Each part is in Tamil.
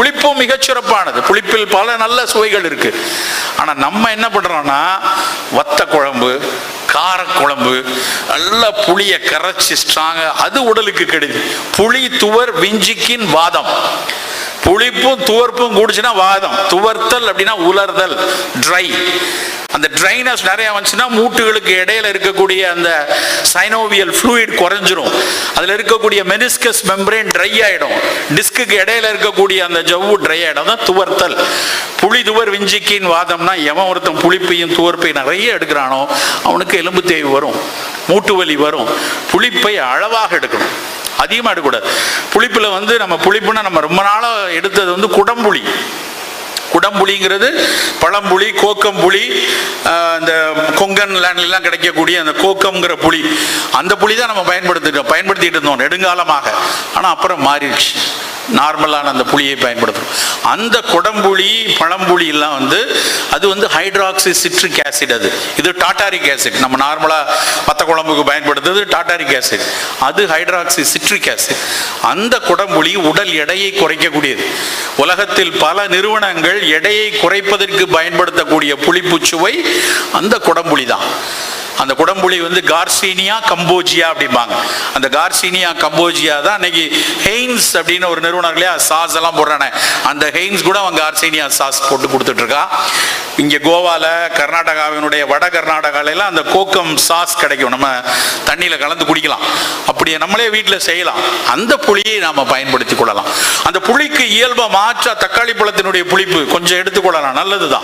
புளிப்பும் மிகச்சிறப்பானது புளிப்பில் பல நல்ல சுவைகள் இருக்கு. ஆனா நம்ம என்ன பண்றோம்னா வத்த குழம்பு காரக்குழம்பு நல்லா புளியை கரைச்சி ஸ்ட்ராங்க அது உடலுக்கு கெடுது. புளி துவர் விஞ்சிக்கின் வாதம். புளிப்பும் துவர்ப்பும் கூடுச்சுன்னா வாதம். துவர்த்தல் அப்படின்னா உலர்தல் ட்ரை அந்த ட்ரைனஸ் நிறைய வந்துச்சுன்னா மூட்டுகளுக்கு இடையில இருக்கக்கூடிய அந்த சைனோவியல் ஃப்ளூயிட் குறைஞ்சிரும். அதுல இருக்கக்கூடிய மெனிஸ்கஸ் மெம்பரேன் ட்ரை ஆயிடும். டிஸ்குக்கு இடையில இருக்கக்கூடிய அந்த ஜவ்வு ட்ரை ஆயிடும். தான் துவர்த்தல். புளி துவர் விஞ்சிக்கின் வாதம்னா எவன் ஒருத்தன் புளிப்பையும் துவர்ப்பையும் நிறைய எடுக்கிறானோ அவனுக்கு எலும்பு தேய்வு வரும். மூட்டு வலி வரும். புளிப்பை அளவாக எடுக்கணும். அதிகமாக எடுக்கக்கூடாது. புளிப்பில் வந்து நம்ம புளிப்புனா நம்ம ரொம்ப நாளாக எடுத்தது வந்து குடம்புளி. குடம்புளிங்கிறது பழம்புளி கோக்கம் புலி இந்த கொங்கன் லேண்ட்லாம் கிடைக்கக்கூடிய அந்த கோக்கம்ங்கிற புளி அந்த புளி தான் நம்ம பயன்படுத்திட்டோம் பயன்படுத்திட்டு இருந்தோம் நெடுங்காலமாக. ஆனால் அப்புறம் மாறிடுச்சு. நார்மலான அந்த புளியை பயன்படுத்துகிறோம் அந்த குடம்புளி பழம்புளி எல்லாம் வந்து அது வந்து ஹைட்ராக்சி சிட்ரிக் ஆசிட் அது. இது டாட்டாரிக் ஆசிட் நம்ம நார்மலாக பத்த குழம்புக்கு பயன்படுத்துறது டாட்டாரிக் ஆசிட் அது ஹைட்ராக்சி சிட்ரிக் ஆசிட் அந்த குடம்புளி உடல் எடையை குறைக்கக்கூடியது. உலகத்தில் பல நிறுவனங்கள் எடையை குறைப்பதற்கு பயன்படுத்தக்கூடிய புளிப்புச்சுவை அந்த குடம்புளி தான் அந்த குடம்புளி வந்து கார்சீனியா கம்போஜியா அப்படிம்பாங்க. அந்த கார்சீனியா கம்போஜியா தான் இன்னைக்கு ஹெய்ன்ஸ் அப்படின்னு ஒரு நிறுவனம் இல்லையா சாஸ் எல்லாம் போடுறானே. அந்த ஹெய்ன்ஸ் கூட அவன் கார்சீனியா சாஸ் போட்டு கொடுத்துட்டு இருக்கா. இங்க கோவால கர்நாடகாவினுடைய வட கர்நாடகால அந்த கோக்கம் சாஸ் கிடைக்கும். நம்ம தண்ணியில கலந்து குடிக்கலாம். அப்படியே நம்மளே வீட்டில் செய்யலாம். அந்த புளியை நாம பயன்படுத்தி கொள்ளலாம். அந்த புளிக்கு இயல்பை மாற்ற தக்காளி பழத்தினுடைய புளிப்பு கொஞ்சம் எடுத்துக்கொள்ளலாம் நல்லதுதான்.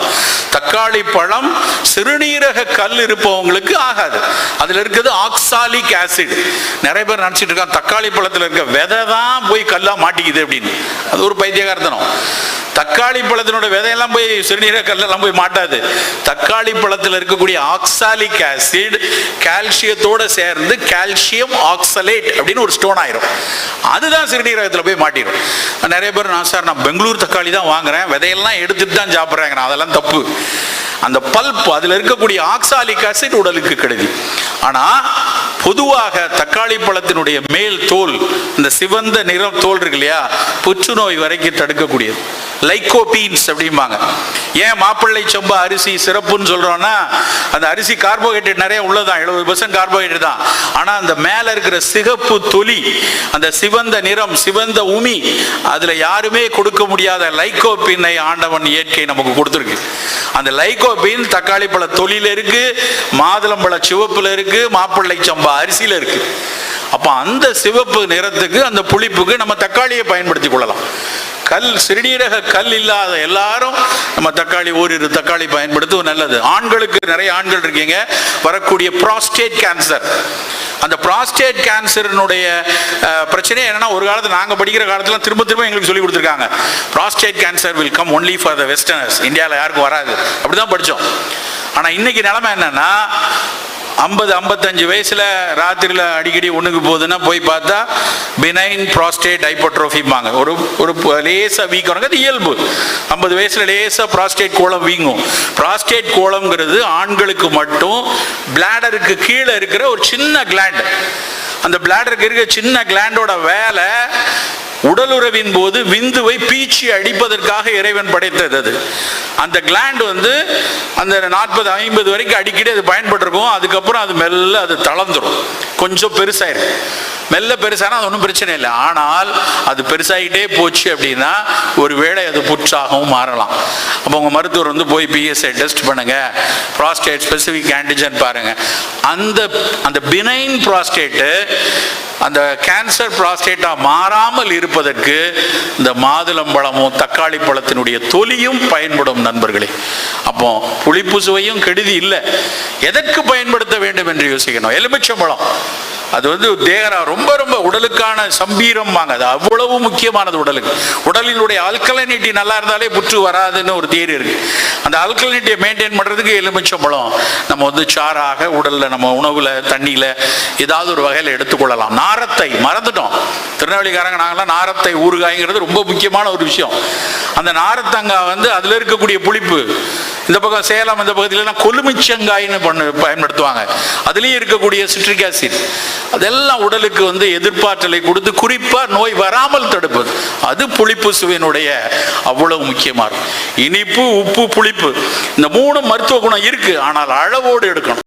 தக்காளி பழம் சிறுநீரக கல் இருப்பவங்களுக்கு ஆகாது. அதுல இருக்கிறது ஆக்சாலிக் ஆசிட் நிறைய பேர் நினைச்சிட்டு இருக்காங்க தக்காளி பழத்துல இருக்க விதை தான் போய் கல்லா மாட்டிக்குது அப்படின்னு. அது ஒரு பைத்தியகார்த்தனம். தக்காளி பழத்தினோட விதையெல்லாம் போய் சிறுநீரக கல்லெல்லாம் போய் மாட்டாது. தக்காளி பழத்தில் இருக்கக்கூடிய ஆக்சாலிக் ஆசிட் கால்சியத்தோட சேர்ந்து கால்சியம் ஆக்சலேட் அப்படின்னு ஒரு ஸ்டோன் ஆயிரும். அதுதான் சிறுநீரகத்தில் போய் மாட்டிடும் நிறைய பேர் நான் சார் நான் பெங்களூர் தக்காளி தான் வாங்குறேன். விதையெல்லாம் எடுத்துட்டு தான் சாப்பிட்றேங்க. அதெல்லாம் தப்பு. அந்த பல்ப் அதில் இருக்கக்கூடிய ஆக்சாலிக் ஆசிட் உடலுக்கு கெடுதி. ஆனால் பொதுவாக தக்காளி பழத்தினுடைய மேல் தோல் இந்த சிவந்த நிறம் தோல் இருக்கு இல்லையா? புற்றுநோய் வரைக்கும் தடுக்கக்கூடியது. லைகோபீன்ஸ் அப்படிம்பாங்க. ஏன் மாப்பிள்ளை சம்பா அரிசி சிறப்புன்னு சொல்கிறோன்னா அந்த அரிசி கார்போஹைட்ரேட் நிறைய உள்ளதான் எழுபது பர்சன்ட் கார்போஹைட்ரேட் தான். ஆனால் அந்த மேலே இருக்கிற சிகப்பு தொலி அந்த சிவந்த நிறம் சிவந்த உமி அதில் யாருமே கொடுக்க முடியாத லைகோபீனை ஆண்டவன் இயற்கை நமக்கு கொடுத்துருக்கு. அந்த லைகோபீன் தக்காளி பழ தொலியில இருக்குது மாதுளம்பழ சிவப்பில் இருக்குது மாப்பிள்ளை சம்பா அரிசியில் இருக்குது அப்போ அந்த சிவப்பு நிறத்துக்கு அந்த புளிப்புக்கு நம்ம தக்காளியை பயன்படுத்தி கொள்ளலாம். கல் சிறுநீரக கல் இல்லாத எல்லாரும் நம்ம தக்காளி ஓரிரு தக்காளி பயன்படுத்துவது நல்லது. ஆண்களுக்கு நிறைய ஆண்கள் இருக்கீங்க வரக்கூடிய ப்ராஸ்டேட் கேன்சர் அந்த ப்ராஸ்டேட் கேன்சரினுடைய பிரச்சனை என்னன்னா ஒரு காலத்தில் நாங்கள் படிக்கிற காலத்துல திரும்ப திரும்ப எங்களுக்கு சொல்லி கொடுத்துருக்காங்க. Prostate cancer will come only for the westerners இந்தியாவில் யாருக்கும் வராது. அப்படிதான் படித்தோம் ஆனால் இன்னைக்கு நிலைமை என்னன்னா ஐம்பது ஐம்பத்தஞ்சு வயசில் ராத்திரியில் அடிக்கடி ஒன்றுக்கு போகுதுன்னா போய் பார்த்தா பினைன் ப்ராஸ்டேட் ஹைப்போட்ரோஃபிம்பாங்க ஒரு ஒரு லேசாக வீக்கம் அது இயல்பு. ஐம்பது வயசில் லேசாக ப்ராஸ்டேட் கோலம் வீங்கும். ப்ராஸ்டேட் கோலம்ங்கிறது ஆண்களுக்கு மட்டும் பிளாடருக்கு கீழே இருக்கிற ஒரு சின்ன கிளாண்ட் அந்த பிளாடருக்கு இருக்கிற சின்ன கிளாண்டோட வேலை உடலுறவின் போது விந்துவை பீச்சி அடிப்பதற்காக இறைவன் படைத்தது. அது அந்த கிளாண்ட் வந்து அந்த நாற்பது ஐம்பது வரைக்கும் அடிக்கடி அது பயன்பட்டிருக்கும். அதுக்கப்புறம் அது மெல்ல அது தளர்ந்துடும் கொஞ்சம் பெருசாயிருக்கும் மெல்ல பெருசானா அது ஒன்றும் பிரச்சனை இல்லை. ஆனால் அது பெருசாகிட்டே போச்சு அப்படின்னா ஒரு வேளை அது புற்றாகவும் மாறலாம். அப்போ உங்கள் மருத்துவர் வந்து போய் பிஎஸ்ஐ டெஸ்ட் பண்ணுங்கள் ப்ராஸ்டேட் ஸ்பெசிஃபிக் ஆன்டிஜன் பாருங்கள் அந்த அந்த பினைன் ப்ராஸ்டேட்டு அந்த கேன்சர் ப்ராஸ்டேட்டா மாறாமல் இருப்பதற்கு இந்த மாதுளம்பழமும் தக்காளி பழத்தினுடைய தொலியும் பயன்படும் நண்பர்களே. அப்போ புளிப்பு சுவையும் கெடுதி இல்லை. எதற்கு பயன்படுத்த வேண்டும் என்று யோசிக்கணும்? எலுமிச்சம்பழம் அது வந்து தேகரா ரொம்ப ரொம்ப உடலுக்கான சம்பீரம் வாங்க அது அவ்வளவு முக்கியமானது உடலுக்கு. உடலினுடைய அல்கலனிட்டி நல்லா இருந்தாலே புற்று வராதுன்னு ஒரு தேர் இருக்கு. அந்த அல்கலைனிட்டியை மெயின்டைன் பண்றதுக்கு எலுமிச்சம்பழம் நம்ம வந்து சாராக உடல்ல நம்ம உணவுல தண்ணியில ஏதாவது ஒரு வகையில் எடுத்துக்கொள்ளலாம். நாரத்தை மறந்துட்டோம். திருநெல்வேலிக்காரங்க நாங்களாம் நாரத்தை ஊறுகாய்ங்கிறது ரொம்ப முக்கியமான ஒரு விஷயம். அந்த நாரத்தங்காய் வந்து அதில் இருக்கக்கூடிய புளிப்பு இந்த பக்கம் சேலம் இந்த பக்கத்துலலாம் கொலுமிச்சங்காய்னு பண்ணு பயன்படுத்துவாங்க. அதுலேயும் இருக்கக்கூடிய சிட்ரிக் ஆசிட் அதெல்லாம் உடலுக்கு வந்து எதிர்ப்பாற்றலை கொடுத்து குறிப்பாக நோய் வராமல் தடுப்பது. அது புளிப்பு சுவையினுடைய அவ்வளவு முக்கியமாக இருக்கும். இனிப்பு உப்பு புளிப்பு இந்த மூணு மருத்துவ குணம் இருக்குது ஆனால் அளவோடு எடுக்கணும்.